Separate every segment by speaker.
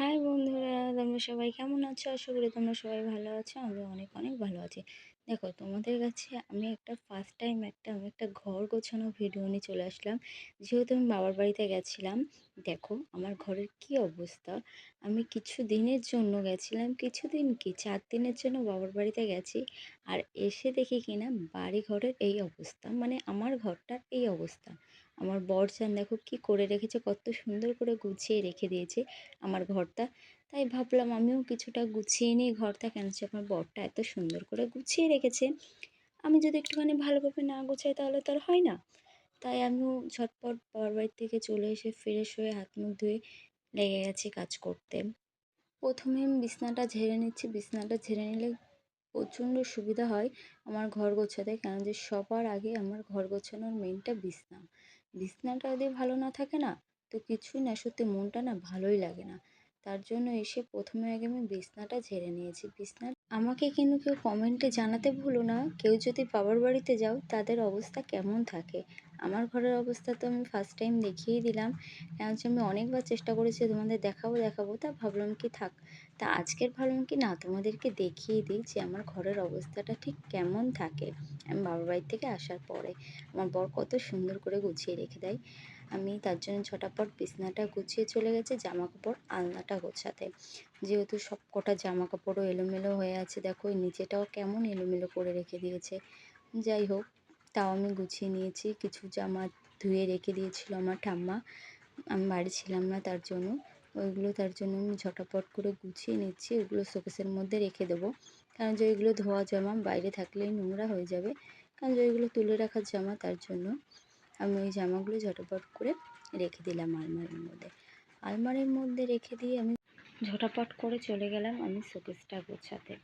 Speaker 1: High বন্ধুরা, তোমরা সবাই কেমন আছো? আশা করি তোমরা সবাই ভালো আছো আমি অনেক অনেক ভালো আছি। দেখো, তোমাদের কাছে আমি একটা ফার্স্ট টাইম একটা, আমি একটা ঘর গোছানো ভিডিও নিয়ে চলে আসলাম। যেহেতু আমি বাবার বাড়িতে গেছিলাম, দেখো আমার ঘরের কি অবস্থা। আমি কিছু দিনের জন্য গেছিলাম কিছুদিন কি, চার দিনের জন্য বাবার বাড়িতে গেছি। আর এসে দেখি কিনা বাড়ি ঘরের এই অবস্থা মানে আমার ঘরটার এই অবস্থা। আমার বরজান দেখো কি করে রেখেছে, কত সুন্দর করে গুছিয়ে রেখে দিয়েছে আমার ঘরটা। তাই ভাবলাম আমিও কিছুটা গুছিয়ে নিই ঘরটা, কেন হচ্ছে আমার বরটা এত সুন্দর করে গুছিয়ে রেখেছে। আমি যদি একটুখানি ভালোভাবে না গুছাই তাহলে তো আর হয় না। তাই আমিও ঝটপট বাবার বাড়ি থেকে চলে এসে ফ্রেশ হয়ে হাত মুখ ধুয়ে লেগে গেছি কাজ করতে। প্রথমে আমি বিছনাটা ঝেড়ে নিচ্ছি, বিছনাটা ঝেড়ে নিলে প্রচণ্ড সুবিধা হয় আমার ঘর গোছাতে, কেন যে সবার আগে আমার ঘর গোছানোর মেনটা বিছনা। বিছনাটা যদি ভালো না থাকে না, তো কিছুই না, সত্যি মনটা না ভালোই লাগে না। তার জন্য এসে প্রথমে আগে আমি বিছনাটা ঝেড়ে নিয়েছি। বিছনা আমাকে কিন্তু কেউ কমেন্টে জানাতে ভুলো না। কেউ যদি বাবার বাড়িতে যাও, তাদের অবস্থা কেমন থাকে? আমার ঘরের অবস্থা তো আমি ফার্স্ট টাইম দেখিয়েই দিলাম। হচ্ছে আমি অনেকবার চেষ্টা করেছি তোমাদের দেখাবো দেখাবো, তা ভাবলাম কি থাক। তা আজকের ভাবলাম কি না, তোমাদেরকে দেখিয়ে দিই যে আমার ঘরের অবস্থাটা ঠিক কেমন থাকে। আমি বাবার বাড়ি থেকে আসার পরে আমার বর কত সুন্দর করে গুছিয়ে রেখে দেয়। আমি তার জন্য ঝটাপট বিছনাটা গুছিয়ে চলে গেছে জামা কাপড় আলনাটা গোছাতে। যেহেতু সব কটা জামা কাপড়ও এলোমেলো হয়ে আছে, দেখো নিচেটাও কেমন এলোমেলো করে রেখে দিয়েছে। যাই হোক তাও আমি গুছিয়ে নিয়েছি। কিছু জামা ধুয়ে রেখে দিয়েছিল আমার ঠাম্মা। আমি বাড়ি ছিলাম না তার জন্য। ওইগুলো তার জন্য আমি ঝটাপট করে গুছিয়ে নিচ্ছি। ওগুলো শোকেসের মধ্যে রেখে দেবো। কারণ যে ওইগুলো ধোয়া জামা, বাইরে থাকলেই নোংরা হয়ে যাবে। কারণ যে ওইগুলো তুলে রাখার জামা তার জন্য আমি ওই জামাগুলো ঝটাপট করে রেখে দিলাম আলমারির মধ্যে। আলমারির মধ্যে রেখে দিয়ে আমি ঝটাপট করে চলে গেলাম আমি শোকেসটা গোছাতে।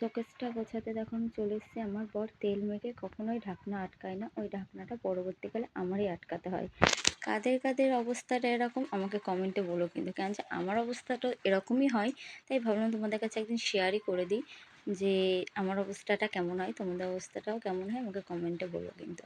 Speaker 1: শোকেসটা গোছাতে দেখুন চলে এসেছি, আমার বর তেল মেখে কখনোই ঢাকনা আটকায় না। ওই ঢাকনাটা পরবর্তীকালে আমারই আটকাতে হয়। কাদের কাদের অবস্থাটা এরকম আমাকে কমেন্টে বলো কিন্তু। কেন যে আমার অবস্থাটা এরকমই হয়। তাই ভাবলাম তোমাদের কাছে একদিন শেয়ারই করে দিই। যে, আমার অবস্থাটা কেমন হয়? তোমাদের অবস্থাটাও কেমন হয়? আমাকে কমেন্টে বলো কিন্তু।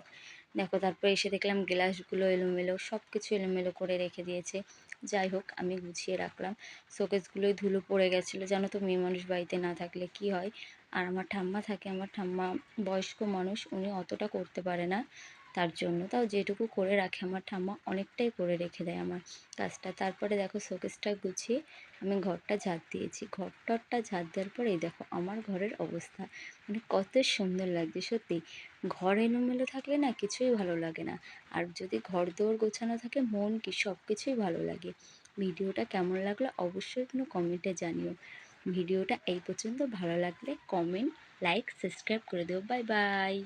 Speaker 1: দেখো, তারপর এসে দেখলাম গ্লাসগুলো এলোমেলো সব কিছু এলোমেলো করে রেখে দিয়েছে। যাই হোক, আমি গুছিয়ে রাখলাম। শোকেসগুলোই ধুলো পড়ে গেছিল। জানো তো, মেয়ে মানুষ বাড়িতে না থাকলে কি হয়? আর আমার ঠাম্মা থাকে, আমার ঠাম্মা বয়স্ক মানুষ, উনি অতটা করতে পারে না। তার জন্য। তাও যেটুকু করে রাখে আমার ঠাম্মা, অনেকটাই করে রেখে দেয় আমার কাজটা। তারপরে দেখো শোকেসটা গুছিয়ে আমি ঘরটা ঝাঁট দিয়েছি। ঘরটরটা ঝাঁট দেওয়ার পরে দেখো আমার ঘরের অবস্থা। মানে কত সুন্দর লাগছে, সত্যি। ঘর এলোমেলো থাকলে না কিছুই ভালো লাগে না। আর যদি ঘর দৌড় গোছানো থাকে, মন কি সব কিছুই ভালো লাগে। ভিডিওটা কেমন লাগল অবশ্যই কোনো কমেন্টে জানিও। ভিডিওটা এই পর্যন্ত। ভালো লাগলে কমেন্ট, লাইক, সাবস্ক্রাইব করে দেবো বাই বাই।